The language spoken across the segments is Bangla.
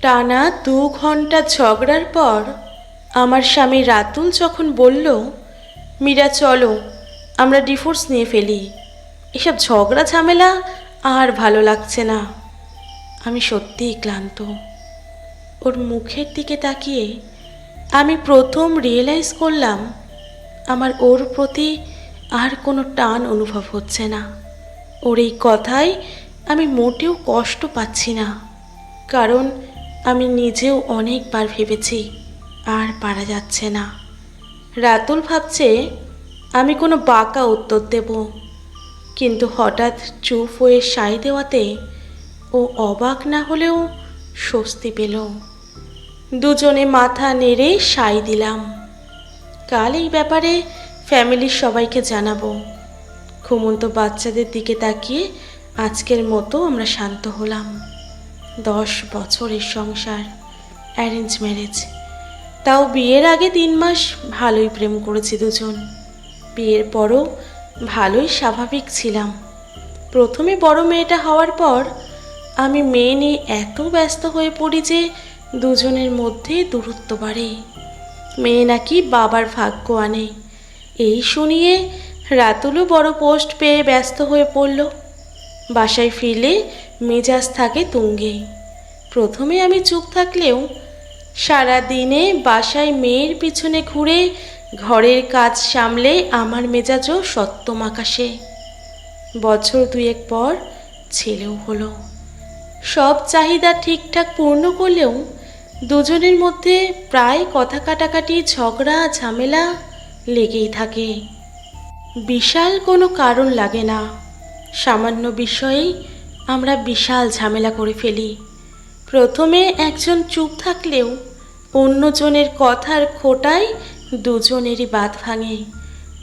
টানা দু ঘণ্টা ঝগড়ার পর আমার স্বামী রাতুল যখন বলল, মীরা, চলো, আমরা ডিভোর্স নিয়ে ফেলি। এসব ঝগড়া, ঝামেলা আর ভালো লাগছে না। আমি সত্যিই ক্লান্ত। ওর মুখের দিকে তাকিয়ে আমি প্রথম রিয়েলাইজ করলাম, আমার ওর প্রতি আর কোনো টান অনুভব হচ্ছে না। ওর এই কথায় আমি মোটেও কষ্ট পাচ্ছি না। কারণ আমি নিজেও অনেকবার ভেবেছি আর পারা যাচ্ছে না। রাতুল ভাবছে, আমি কোনো বাঁকা উত্তর দেব। কিন্তু হঠাৎ চুপ হয়ে সাই দেওয়াতে ও অবাক না হলেও স্বস্তি পেল। দুজনে মাথা নেড়ে সাই দিলাম। কাল এই ব্যাপারে ফ্যামিলির সবাইকে জানাব। ঘুমন্ত বাচ্চাদের দিকে তাকিয়ে আজকের মতো আমরা শান্ত হলাম। দশ বছরের সংসার অ্যারেঞ্জ ম্যারেজ তাও বিয়ের আগে তিন মাস ভালোই প্রেম করেছি দুজন। বিয়ের পরও ভালোই স্বাভাবিক ছিলাম। প্রথমে বড় মেয়েটা হওয়ার পর আমি মেয়ে নিয়ে এত ব্যস্ত হয়ে পড়ি যে দুজনের মধ্যে দূরত্ব বাড়ে। মেয়ে নাকি বাবার ভাগ্য আনে। এই শুনিয়ে রাতুলও বড় পোস্ট পেয়ে ব্যস্ত হয়ে পড়ল। বাসায় ফিরলে মেজাজ থাকে তুঙ্গে প্রথমে আমি চুপ থাকলেও সারা দিনে বাসায় মেয়ের পিছনে ঘুরে ঘরের কাজ সামলে আমার মেজাজও সত্যম আকাশে। বছর দুয়েক পর ছেলেও হলো। সব চাহিদা ঠিকঠাক পূর্ণ করলেও দুজনের মধ্যে প্রায় কথা কাটাকাটি, ঝগড়া, ঝামেলা লেগেই থাকে। বিশাল কোনো কারণ লাগে না। সামান্য বিষয়েই আমরা বিশাল ঝামেলা করে ফেলি। প্রথমে একজন চুপ থাকলেও অন্যজনের কথার খোটায় দুজনেরই বাদ ভাঙে।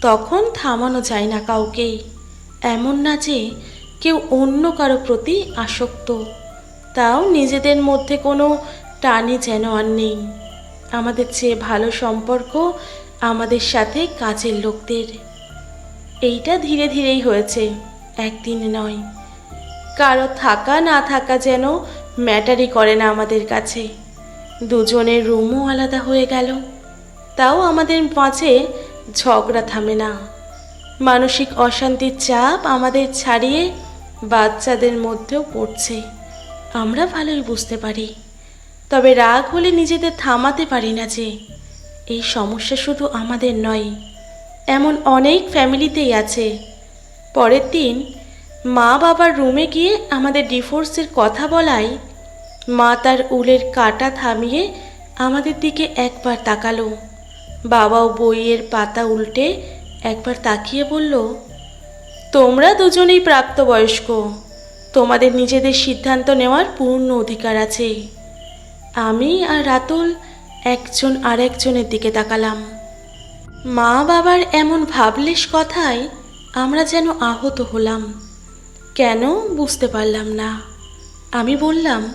তখন থামানো যায় না কাউকেই এমন না যে কেউ অন্য কারও প্রতি আসক্ত। তাও নিজেদের মধ্যে কোনো টানে যেন আর নেই। আমাদের চেয়ে ভালো সম্পর্ক আমাদের সাথে কাজের লোকদের। এইটা ধীরে ধীরেই হয়েছে। একদিন নয়। কারও থাকা না থাকা যেন ম্যাটারই করে না আমাদের কাছে। দুজনের রুমও আলাদা হয়ে গেল। তাও আমাদের মাঝে ঝগড়া থামে না। মানসিক অশান্তির চাপ আমাদের ছাড়িয়ে বাচ্চাদের মধ্যেও পড়ছে। আমরা ভালোই বুঝতে পারি। তবে রাগ হলে নিজেদের থামাতে পারি না যে, এই সমস্যা শুধু আমাদের নয়, এমন অনেক ফ্যামিলিতেই আছে। পরের দিন মা বাবার রুমে গিয়ে আমাদের ডিভোর্সের কথা বলাই, মা তার উলের কাটা থামিয়ে আমাদের দিকে একবার তাকালো। বাবাও বইয়ের পাতা উল্টে একবার তাকিয়ে বলল, তোমরা দুজনেই প্রাপ্তবয়স্ক, তোমাদের নিজেদের সিদ্ধান্ত নেওয়ার পূর্ণ অধিকার আছে। আমি আর রাতুল একজন আর একজনের দিকে তাকালাম। মা বাবার এমন ভাবলেশ কথায় আমরা যেন আহত হলাম। কেন? বুঝতে পারলাম না। আমি বললাম,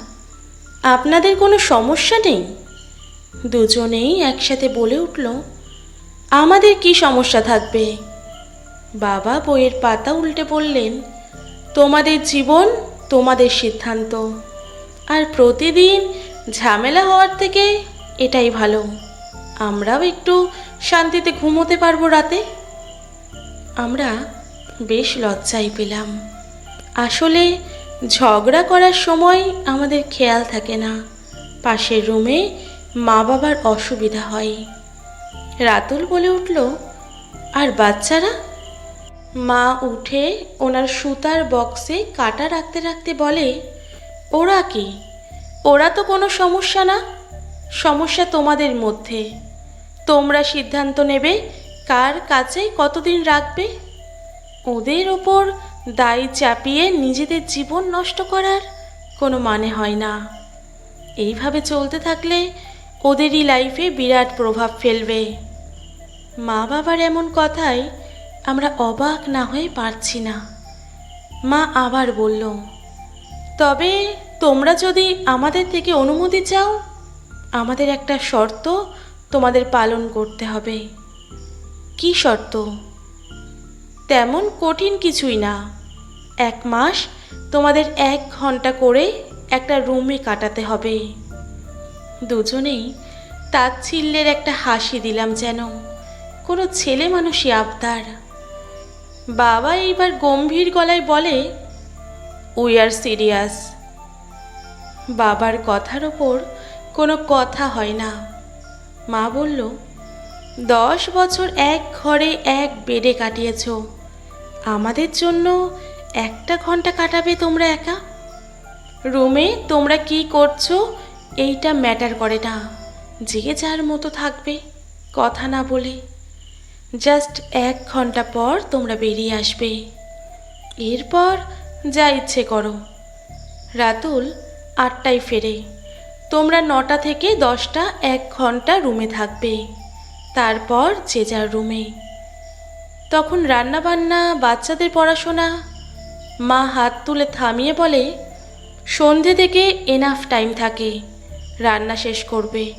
আপনাদের কোনো সমস্যা নেই? দুজনেই একসাথে বলে উঠল, আমাদের কি সমস্যা থাকবে? বাবা বইয়ের পাতা উল্টে বললেন, তোমাদের জীবন, তোমাদের সিদ্ধান্ত। আর প্রতিদিন ঝামেলা হওয়ার থেকে এটাই ভালো। আমরাও একটু শান্তিতে ঘুমোতে পারব রাতে। আমরা বেশ লজ্জাই পেলাম। আসলে ঝগড়া করার সময় আমাদের খেয়াল থাকে না। পাশের রুমে মা বাবার অসুবিধা হয়। রাতুল বলে উঠল, আর বাচ্চারা? মা উঠে ওনার সুতার বক্সে কাটা রাখতে রাখতে বলে, ওরা কি? ওরা তো কোনো সমস্যা না। সমস্যা তোমাদের মধ্যে। তোমরা সিদ্ধান্ত নেবে কার কাছে কতদিন রাখবে? ওদের ওপর দায় চাপিয়ে নিজেদের জীবন নষ্ট করার কোনো মানে হয় না। এইভাবে চলতে থাকলে ওদেরই লাইফে বিরাট প্রভাব ফেলবে। মা বাবার এমন কথায় আমরা অবাক না হয়ে পারছি না। মা আবার বলল, তবে তোমরা যদি আমাদের থেকে অনুমতি চাও, আমাদের একটা শর্ত তোমাদের পালন করতে হবে। কি শর্ত? তেমন কঠিন কিছুই না। এক মাস তোমাদের এক ঘণ্টা করে একটা রুমে কাটাতে হবে। দুজনেই তাচ্ছিল্যের একটা হাসি দিলাম যেন। কোনো ছেলে মানুষই আবদার। বাবা এইবার গম্ভীর গলায় বলে উই আর সিরিয়াস বাবার কথার ওপর কোনো কথা হয় না। মা বলল দশ বছর এক ঘরে এক বেডে কাটিয়েছ। আমাদের জন্য একটা ঘণ্টা কাটাবে তোমরা একা? রুমে তোমরা কি করছ? এইটা ম্যাটার করে না। যে যার মতো থাকবে, কথা না বলে। জাস্ট এক ঘণ্টা পর তোমরা বেরিয়ে আসবে। এরপর যা ইচ্ছে করো। রাতুল আটটায় ফেরে। তোমরা নটা থেকে দশটা এক ঘণ্টা রুমে থাকবে। তারপর যে যার রুমে। তখন রান্নাবান্না, বাচ্চাদের পড়াশোনা, মা হাত তুলে থামিয়ে বলে, সন্ধে থেকে এনাফ টাইম থাকে, রান্না শেষ করবে।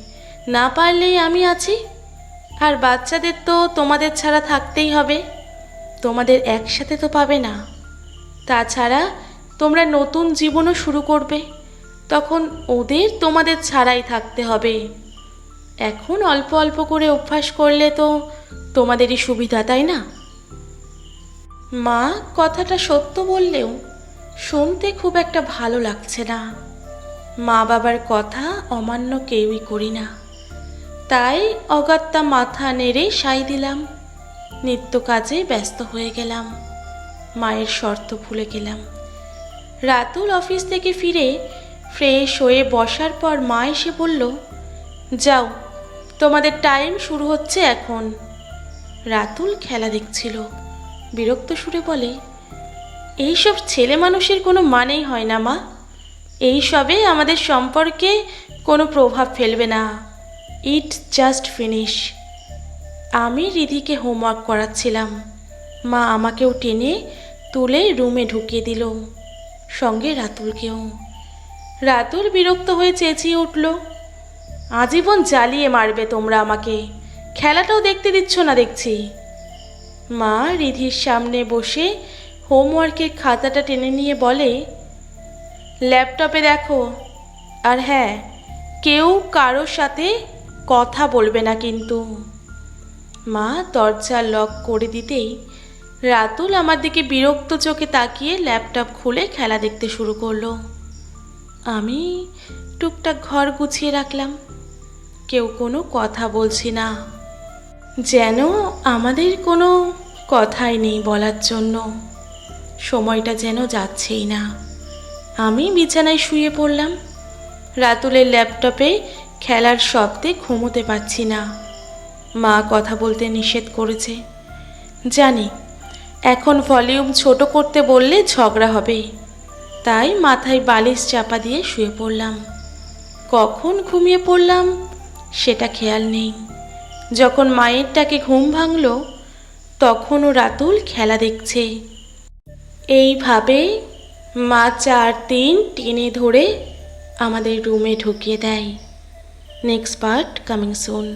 না পারলেই আমি আছি। আর বাচ্চাদের তো তোমাদের ছাড়া থাকতেই হবে। তোমাদের একসাথে তো পাবে না। তাছাড়া তোমরা নতুন জীবনও শুরু করবে। তখন ওদের তোমাদের ছাড়াই থাকতে হবে। এখন অল্প অল্প করে অভ্যাস করলে তো তোমাদেরই সুবিধা, তাই না? মা, কথাটা সত্য বললেও শুনতে খুব একটা ভালো লাগছে না। মা বাবার কথা অমান্য কেউই করি না। তাই অগত্যা মাথা নেড়ে সাই দিলাম। নিত্য কাজে ব্যস্ত হয়ে গেলাম। মায়ের শর্ত ভুলে গেলাম। রাতুল অফিস থেকে ফিরে ফ্রেশ হয়ে বসার পর মা এসে বলল যাও, তোমাদের টাইম শুরু হচ্ছে এখন। রাতুল খেলা দেখছিল। বিরক্ত সুরে বলে, এইসব ছেলে মানুষের কোনো মানেই হয় না, মা। এইসবে আমাদের সম্পর্কে কোনো প্রভাব ফেলবে না। ইট জাস্ট ফিনিশ আমি রিধিকে হোমওয়ার্ক করাচ্ছিলাম। মা আমাকেও টেনে তুলে রুমে ঢুকিয়ে দিল, সঙ্গে রাতুলকেও। রাতুল বিরক্ত হয়ে চেঁচিয়ে উঠল আজীবন জ্বালিয়ে মারবে তোমরা আমাকে। খেলাটাও দেখতে দিচ্ছ না দেখছি। মা রিধির সামনে বসে হোমওয়ার্কের খাতাটা টেনে নিয়ে বলে, ল্যাপটপে দেখো। আর হ্যাঁ কেউ কারোর সাথে কথা বলবে না কিন্তু। মা দরজা লক করে দিতেই রাতুল আমার দিকে বিরক্ত চোখে তাকিয়ে ল্যাপটপ খুলে খেলা দেখতে শুরু করল। আমি টুকটাক ঘর গুছিয়ে রাখলাম। কেউ কোনো কথা বলছি না। যেন আমাদের কোনো কথাই নেই বলার জন্য। সময়টা যেন যাচ্ছেই না। আমি বিছানায় শুয়ে পড়লাম। রাতুলের ল্যাপটপে খেলার শব্দে ঘুমোতে পারছি না। মা কথা বলতে নিষেধ করেছে। জানি, এখন ভলিউম ছোট করতে বললে ঝগড়া হবে। তাই মাথায় বালিশ চাপা দিয়ে শুয়ে পড়লাম। কখন ঘুমিয়ে পড়লাম? সেটা খেয়াল নেই। যখন মায়ের ডাকে ঘুম ভাঙল, তখনও রাতুল খেলা দেখছে। এইভাবে মা চার দিন টেনে ধরে আমাদের রুমে ঢুকিয়ে দেয়। Next part coming soon.